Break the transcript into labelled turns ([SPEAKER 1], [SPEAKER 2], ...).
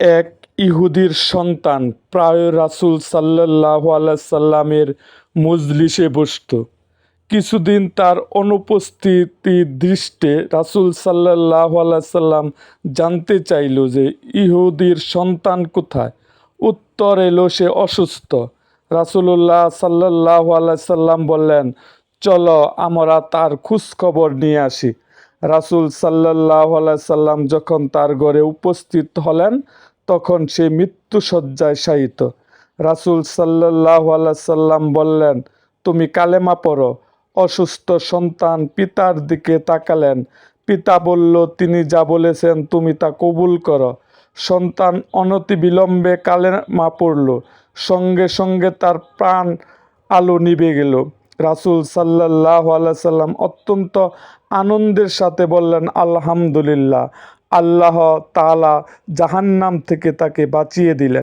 [SPEAKER 1] এক ইহুদির সন্তান, প্রায় রাসূল আলাইহি সাল্লামের মজলিসে বসত। কিছুদিন তার অনুপস্থিতি দৃষ্টে রাসূল আলাইহি সাল্লাম জানতে চাইল যে ইহুদির সন্তান কোথায়। উত্তর এলো সে অসুস্থ। রাসূলুল্লাহ সাল্লাল্লাহু আলাইহি সাল্লাম বললেন, চলো আমরা তার খোঁজখবর নিয়ে আসি। রাসূল আলাইহি সাল্লাম যখন তার ঘরে উপস্থিত হলেন, তখন সে মৃত্যুশয্যায় শায়িত। রাসূল আলাইহি সাল্লাম বললেন, তুমি কালেমা পড়ো, অসুস্থ সন্তান পিতার দিকে তাকালেন। পিতা বলল, তিনি যা বলেছেন তুমি তা কবুল করো। সন্তান অনতিবিলম্বে কালেমা পড়ল। সঙ্গে সঙ্গে তার প্রাণ আলো নিভে গেল। রাসূল সাল্লাহ সাল্লাম অত্যন্ত আনন্দের সাথে বললেন, আলহামদুলিল্লাহ। আল্লাহ তালা জাহান্নাম থেকে তাকে বাঁচিয়ে দিলেন।